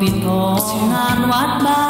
ปิดทองงานวัดบ้าน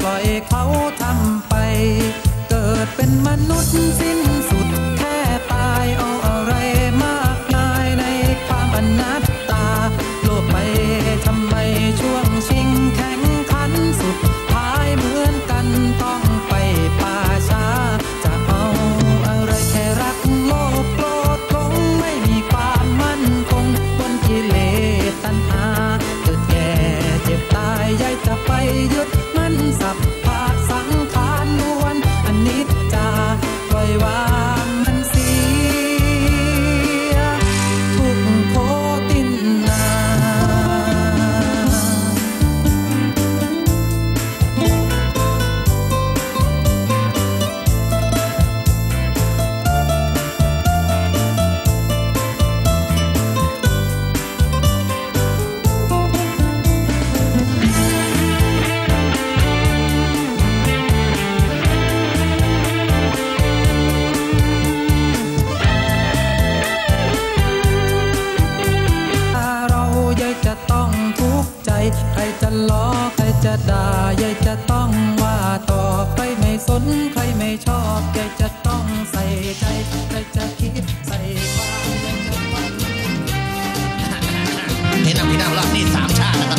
ปล่อยเขาทำไป เกิดเป็นมนุษย์สิ้น ต้องว่าต่อใครไม่สนใครไม่ชอบใจจะต้องใส่ใจใครจะคิดใส่ความยายจะต้องเห็นเอาพี่น้องรอบนี้สามชาติ